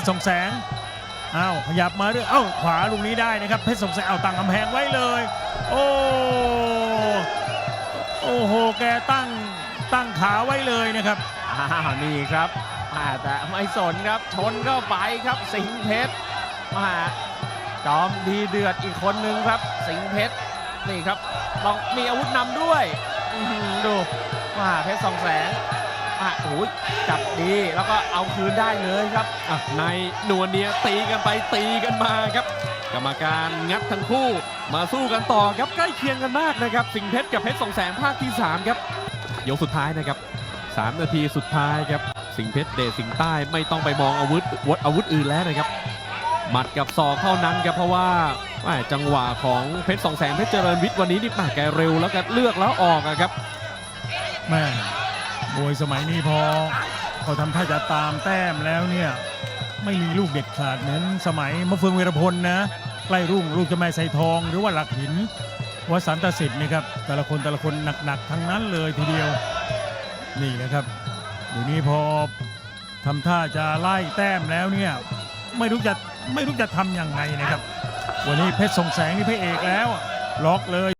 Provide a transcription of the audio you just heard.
ชรสองแสงอ้าวขยับมาเรื่อยเอ้าขวาลูกนี้ได้นะครับเพชรสองแสงเอาตั้งกำแพงไว้เลย โอ้โอ้โหแกตั้งตั้งขาไว้เลยนะครับอ้าวนี่ครับแต่ไม่สนครับชนเข้าไปครับสิงเพชรมาจอมดีเดือดอีกคนนึงครับ สิงเพชรนี่ครับต้องมีอาวุธนำด้วยดูมาเพชรสองแสง อะโอ้ยจับดีแล้วก็เอาคืนได้เลยครับอะในนวลเนียตีกันไปตีกันมาครับ กรรมการงัดทั้งคู่มาสู้กันต่อครับใกล้เคียงกันมากนะครับ สิงห์เพชรกับเพชรสองแสงภาคที่ 3 ครับยกสุดท้ายนะครับ 3 นาทีสุดท้ายครับ สิงห์เพชรเดชสิงห์ใต้ไม่ต้องไปมองอาวุธวัดอาวุธอื่นแล้วนะครับหมัดกับศอกเท่านั้นครับเพราะว่าแหม่จังหวะของเพชรสองแสงเพชรเจริญวิทย์วันนี้นี่แหม่แกเร็วแล้วก็เลือกแล้วออกอะครับแม่ มวยสมัยนี้พอพอทำท่าจะตามแต้มแล้วเนี่ยไม่มีลูกเด็ดขาดเหมือนสมัยมะเฟืองเวรพลนะใกล้รุ่งลูกจะแม่ไซทองหรือว่าหลักหินวสันตสิทธิ์นะครับแต่ละคนแต่ละคนหนักๆทั้งนั้นเลยทีเดียวนี่นะครับเดี๋ยวนี้พอทำท่าจะไล่แต้มแล้วเนี่ยไม่รู้จะไม่รู้จะทำยังไงนะครับ วันนี้เพชรส่งแสงนี่พระเอกแล้วล็อกเลย